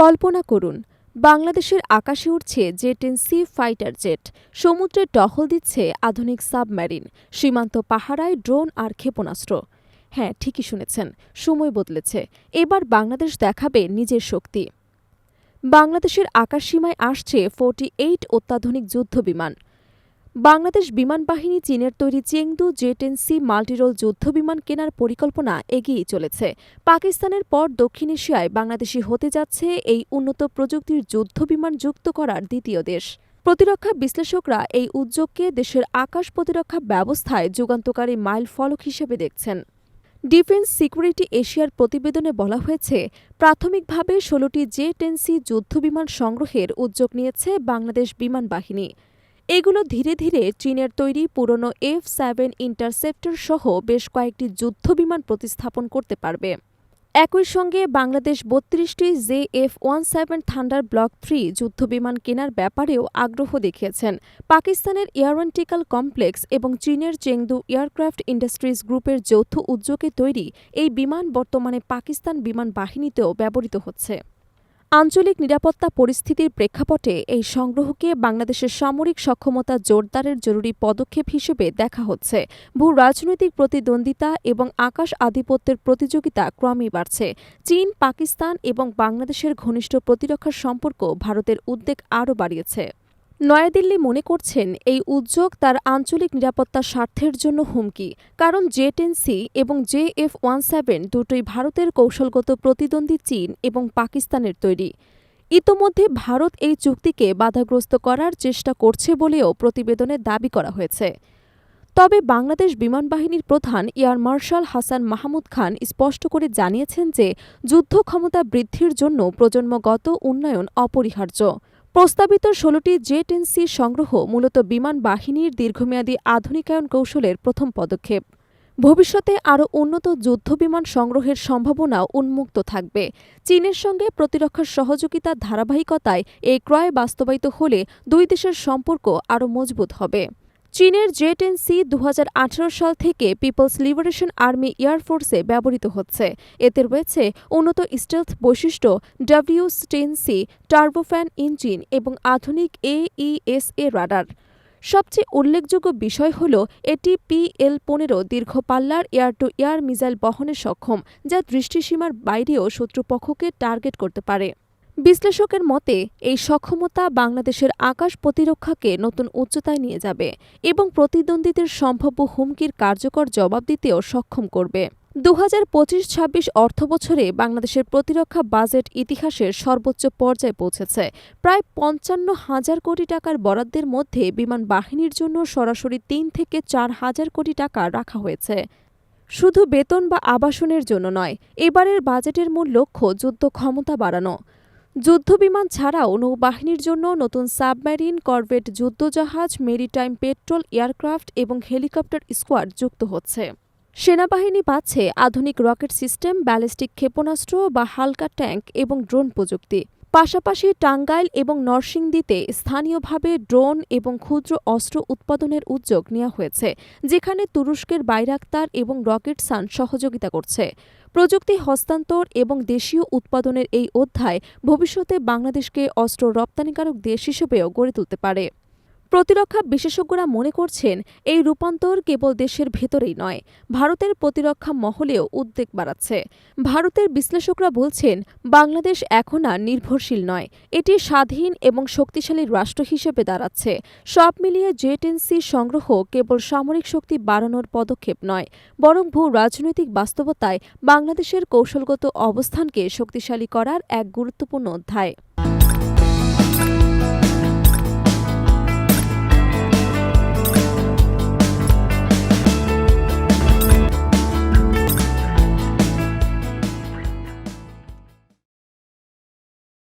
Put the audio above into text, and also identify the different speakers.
Speaker 1: কল্পনা করুন, বাংলাদেশের আকাশে উঠছে জেটেন সি ফাইটার জেট, সমুদ্রে টহল দিচ্ছে আধুনিক সাবমেরিন সীমান্ত পাহারায় ড্রোন আর ক্ষেপণাস্ত্র। হ্যাঁ ঠিকই শুনেছেন, সময় বদলেছে, এবার বাংলাদেশ দেখাবে নিজের শক্তি। বাংলাদেশের আকাশ সীমায় আসছে ফোর্টি এইট অত্যাধুনিক যুদ্ধবিমান বাংলাদেশ বিমান বাহিনী চীনের তৈরি Chengdu J ten C multirole যুদ্ধবিমান কেনার পরিকল্পনা এগিয়েই চলেছে। পাকিস্তানের পর দক্ষিণ এশিয়ায় বাংলাদেশি হতে যাচ্ছে এই উন্নত প্রযুক্তির যুদ্ধবিমান যুক্ত করার দ্বিতীয় দেশ। প্রতিরক্ষা বিশ্লেষকরা এই উদ্যোগকে দেশের আকাশ প্রতিরক্ষা ব্যবস্থায় যুগান্তকারী মাইল ফলক হিসেবে দেখছেন। ডিফেন্স সিকিউরিটি এশিয়ার প্রতিবেদনে বলা হয়েছে, প্রাথমিকভাবে ষোলোটি জে টেন সি যুদ্ধবিমান সংগ্রহের উদ্যোগ নিয়েছে বাংলাদেশ বিমান বাহিনী। এগুলো ধীরে ধীরে চীনের তৈরি পুরনো এফ সেভেন ইন্টারসেপ্টর সহ বেশ কয়েকটি যুদ্ধবিমান প্রতিস্থাপন করতে পারবে। একই সঙ্গে বাংলাদেশ বত্রিশটি J F one seven Thunder block three যুদ্ধবিমান কেনার ব্যাপারেও আগ্রহ দেখিয়েছেন। পাকিস্তানের এয়ারোনটিক্যাল কমপ্লেক্স এবং চীনের চেংদু এয়ারক্রাফট ইন্ডাস্ট্রিজ গ্রুপের যৌথ উদ্যোগে তৈরি এই বিমান বর্তমানে পাকিস্তান বিমান বাহিনীতেও ব্যবহৃত হচ্ছে। আঞ্চলিক নিরাপত্তা পরিস্থিতির প্রেক্ষাপটে এই সংগ্রহকে বাংলাদেশের সামরিক সক্ষমতা জোরদারের জরুরি পদক্ষেপ হিসেবে দেখা হচ্ছে। ভূ রাজনৈতিক প্রতিদ্বন্দ্বিতা এবং আকাশ আধিপত্যের প্রতিযোগিতা ক্রমেই বাড়ছে। চীন, পাকিস্তান এবং বাংলাদেশের ঘনিষ্ঠ প্রতিরক্ষা সম্পর্ক ভারতের উদ্বেগ আরও বাড়িয়েছে। নয়াদিল্লি মনে করছেন এই উদ্যোগ তার আঞ্চলিক নিরাপত্তা স্বার্থের জন্য হুমকি, কারণ জে টেন সি এবং জে এফ ওয়ান সেভেন দুটোই ভারতের কৌশলগত প্রতিদ্বন্দ্বী চীন এবং পাকিস্তানের তৈরি। ইতোমধ্যে ভারত এই চুক্তিকে বাধাগ্রস্ত করার চেষ্টা করছে বলেও প্রতিবেদনে দাবি করা হয়েছে। তবে বাংলাদেশ বিমান বাহিনীর প্রধান এয়ার মার্শাল হাসান মাহমুদ খান স্পষ্ট করে জানিয়েছেন যে যুদ্ধ ক্ষমতা বৃদ্ধির জন্য প্রজন্মগত উন্নয়ন অপরিহার্য। প্রস্তাবিত ষোলোটি জেট এনসি সংগ্রহ মূলত বিমান বাহিনীর দীর্ঘমেয়াদী আধুনিকায়ন কৌশলের প্রথম পদক্ষেপ। ভবিষ্যতে আরও উন্নত যুদ্ধ বিমান সংগ্রহের সম্ভাবনাও উন্মুক্ত থাকবে। চীনের সঙ্গে প্রতিরক্ষা সহযোগিতার ধারাবাহিকতায় এই ক্রয় বাস্তবায়িত হলে দুই দেশের সম্পর্ক আরও মজবুত হবে। চীনের জে টেন সি সাল থেকে পিপলস লিবারেশন আর্মি এয়ারফোর্সে ব্যবহৃত হচ্ছে। এতে রয়েছে উন্নত স্টেলথ বৈশিষ্ট্য, W ten C, turbofan engine এবং আধুনিক এইএসএ রাডার। সবচেয়ে উল্লেখযোগ্য বিষয় হল এটি পিএল পনেরো দীর্ঘ পাল্লার এয়ার টু এয়ার মিসাইল বহনে সক্ষম, যা দৃষ্টিসীমার বাইরেও শত্রুপক্ষকে টার্গেট করতে পারে। বিশ্লেষকের মতে, এই সক্ষমতা বাংলাদেশের আকাশ প্রতিরক্ষাকে নতুন উচ্চতায় নিয়ে যাবে এবং প্রতিদ্বন্দ্বীদের সম্ভাব্য হুমকির কার্যকর জবাব দিতেও সক্ষম করবে। দু হাজার পঁচিশ ছাব্বিশ অর্থবছরে বাংলাদেশের প্রতিরক্ষা বাজেট ইতিহাসের সর্বোচ্চ পর্যায়ে পৌঁছেছে। প্রায় পঞ্চান্ন হাজার কোটি টাকার বরাদ্দের মধ্যে বিমান বাহিনীর জন্য সরাসরি তিন থেকে চার হাজার কোটি টাকা রাখা হয়েছে। শুধু বেতন বা আবাসনের জন্য নয়, এবারের বাজেটের মূল লক্ষ্য যুদ্ধ ক্ষমতা বাড়ানো। যুদ্ধবিমান ছাড়াও নৌবাহিনীর জন্য নতুন সাবমেরিন, করভেট যুদ্ধজাহাজ, মেরিটাইম পেট্রোল, এয়ারক্রাফট এবং হেলিকপ্টার স্কোয়াড যুক্ত হচ্ছে। সেনাবাহিনী পাচ্ছে আধুনিক রকেট সিস্টেম, ব্যালিস্টিক ক্ষেপণাস্ত্র বা হালকা ট্যাঙ্ক এবং ড্রোন প্রযুক্তি। পাশাপাশি টাঙ্গাইল এবং নরসিংদীতে স্থানীয়ভাবে ড্রোন এবং ক্ষুদ্র অস্ত্র উৎপাদনের উদ্যোগ নেওয়া হয়েছে, যেখানে তুরস্কের বাইরাক্তার এবং রকেট সান সহযোগিতা করছে। প্রযুক্তি হস্তান্তর এবং দেশীয় উৎপাদনের এই অধ্যায় ভবিষ্যতে বাংলাদেশকে অস্ত্র রপ্তানিকারক দেশ হিসেবেও গড়ে তুলতে পারে। প্রতিরক্ষা বিশেষজ্ঞরা মনে করছেন এই রূপান্তর কেবল দেশের ভেতরেই নয়, ভারতের প্রতিরক্ষা মহলেও উদ্বেগ বাড়াচ্ছে। ভারতের বিশ্লেষকরা বলছেন, বাংলাদেশ এখন আর নির্ভরশীল নয়, এটি স্বাধীন এবং শক্তিশালী রাষ্ট্র হিসেবে দাঁড়াচ্ছে। সব মিলিয়ে জে সংগ্রহ কেবল সামরিক শক্তি বাড়ানোর পদক্ষেপ নয়, বরং ভূ রাজনৈতিক বাস্তবতায় বাংলাদেশের কৌশলগত অবস্থানকে শক্তিশালী করার এক গুরুত্বপূর্ণ অধ্যায়।